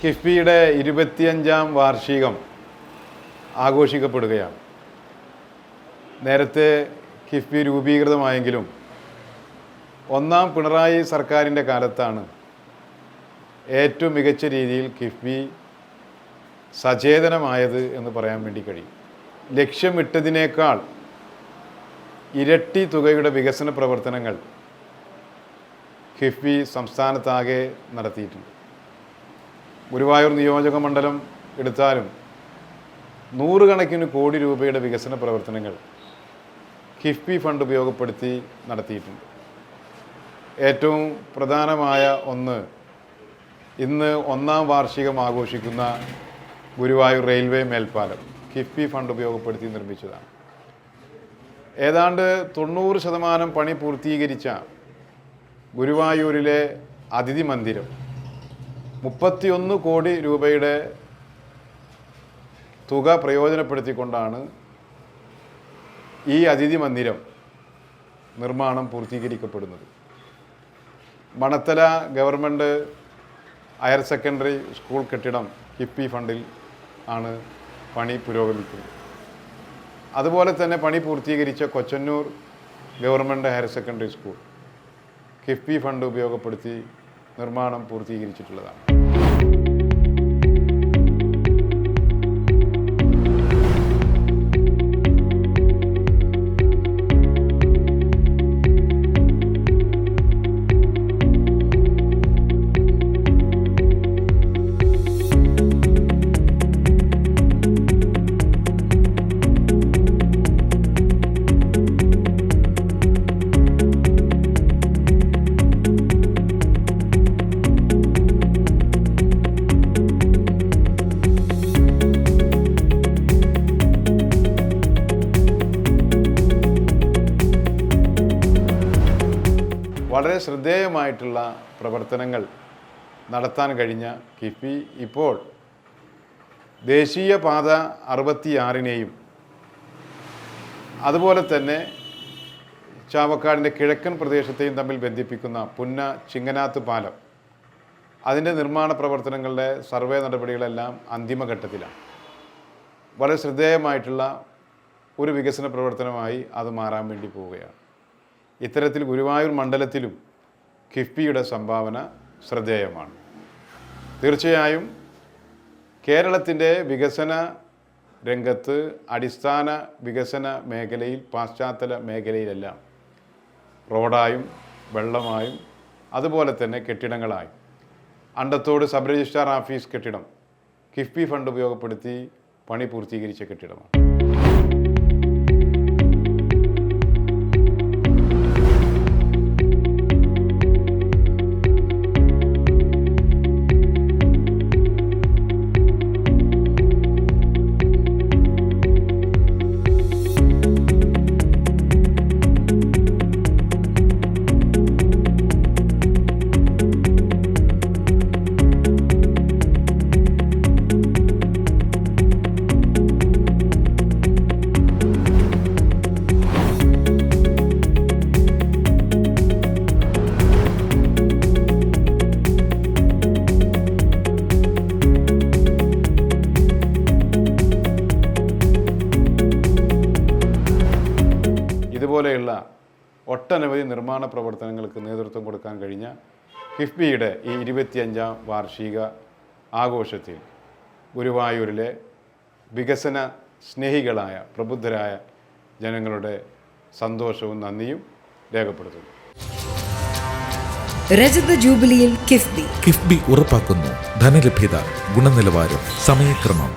കിഫ്ബിയുടെ ഇരുപത്തിയഞ്ചാം വാർഷികം ആഘോഷിക്കപ്പെടുകയാണ്. നേരത്തെ കിഫ്ബി രൂപീകൃതമായെങ്കിലും ഒന്നാം പിണറായി സർക്കാരിന്റെ കാലത്താണ് ഏറ്റവും മികച്ച രീതിയിൽ കിഫ്ബി സചേതനമായത് എന്ന് പറയാൻ വേണ്ടി കഴിയും. ലക്ഷ്യമിട്ടതിനേക്കാൾ ഇരട്ടി തുകയുടെ വികസന പ്രവർത്തനങ്ങൾ കിഫ്ബി സംസ്ഥാനത്താകെ നടത്തിയിട്ടുണ്ട്. ഗുരുവായൂർ നിയോജക മണ്ഡലം എടുത്താലും നൂറുകണക്കിന് കോടി രൂപയുടെ വികസന പ്രവർത്തനങ്ങൾ കിഫ്ബി ഫണ്ട് ഉപയോഗപ്പെടുത്തി നടത്തിയിട്ടുണ്ട്. ഏറ്റവും പ്രധാനമായ ഒന്ന് ഇന്ന് ഒന്നാം വാർഷികം ആഘോഷിക്കുന്ന ഗുരുവായൂർ റെയിൽവേ മേൽപ്പാലം കിഫ്ബി ഫണ്ട് ഉപയോഗപ്പെടുത്തി നിർമ്മിച്ചതാണ്. ഏതാണ്ട് തൊണ്ണൂറ് ശതമാനം പണി പൂർത്തീകരിച്ച ഗുരുവായൂരിലെ അതിഥി മന്ദിരം മുപ്പത്തിയൊന്ന് കോടി രൂപയുടെ തുക പ്രയോജനപ്പെടുത്തിക്കൊണ്ടാണ് ഈ അതിഥി മന്ദിരം നിർമ്മാണം പൂർത്തീകരിക്കപ്പെടുന്നത്. Manathala government higher secondary school കെട്ടിടം കിഫ്ബി ഫണ്ടിൽ ആണ് പണി പുരോഗമിക്കുന്നത്. അതുപോലെ തന്നെ പണി പൂർത്തീകരിച്ച Kochannur government higher secondary school KIIFB fund ഉപയോഗപ്പെടുത്തി നിർമ്മാണം പൂർത്തീകരിച്ചിട്ടുള്ളതാണ്. വളരെ ശ്രദ്ധേയമായിട്ടുള്ള പ്രവർത്തനങ്ങൾ നടത്താൻ കഴിഞ്ഞ കിഫി ഇപ്പോൾ ദേശീയ പാത അറുപത്തിയാറിനെയും അതുപോലെ തന്നെ ചാവക്കാടിന്റെ കിഴക്കൻ പ്രദേശത്തെയും തമ്മിൽ ബന്ധിപ്പിക്കുന്ന പുന്ന ചിങ്ങനാത്ത് പാലം. അതിന്റെ നിർമ്മാണ പ്രവർത്തനങ്ങളുടെ സർവേ നടപടികളെല്ലാം അന്തിമഘട്ടത്തിലാണ്. വളരെ ശ്രദ്ധേയമായിട്ടുള്ള ഒരു വികസന പ്രവർത്തനമായി അത് മാറാൻ വേണ്ടി പോവുകയാണ്. ഇത്തരത്തിൽ ഗുരുവായൂർ മണ്ഡലത്തിലും കിഫ്ബിയുടെ സംഭാവന ശ്രദ്ധേയമാണ്. തീർച്ചയായും കേരളത്തിന്റെ വികസന രംഗത്ത് അടിസ്ഥാന വികസന മേഖലയിൽ പാശ്ചാത്തല മേഖലയിലെല്ലാം റോഡായും വെള്ളമായും അതുപോലെ തന്നെ കെട്ടിടങ്ങളായും. അണ്ടത്തോട് സബ് രജിസ്ട്രാർ ഓഫീസ് കെട്ടിടം കിഫ്ബി ഫണ്ട് ഉപയോഗപ്പെടുത്തി പണി പൂർത്തീകരിച്ച കെട്ടിടമാണ്. ഇതുപോലെയുള്ള ഒട്ടനവധി നിർമ്മാണ പ്രവർത്തനങ്ങൾക്ക് നേതൃത്വം കൊടുക്കാൻ കഴിഞ്ഞ കിഫ്ബിയുടെ ഈ ഇരുപത്തിയഞ്ചാം വാർഷിക ആഘോഷത്തിൽ ഗുരുവായൂരിലെ വികസന സ്നേഹികളായ പ്രബുദ്ധരായ ജനങ്ങളുടെ സന്തോഷവും നന്ദിയും രേഖപ്പെടുത്തുന്നു. രജത ജൂബിലിയിൽ കിഫ്ബി. കിഫ്ബി ഉറപ്പാക്കുന്നു. ധനലഭ്യത ഗുണനിലവാരം സമയക്രമം.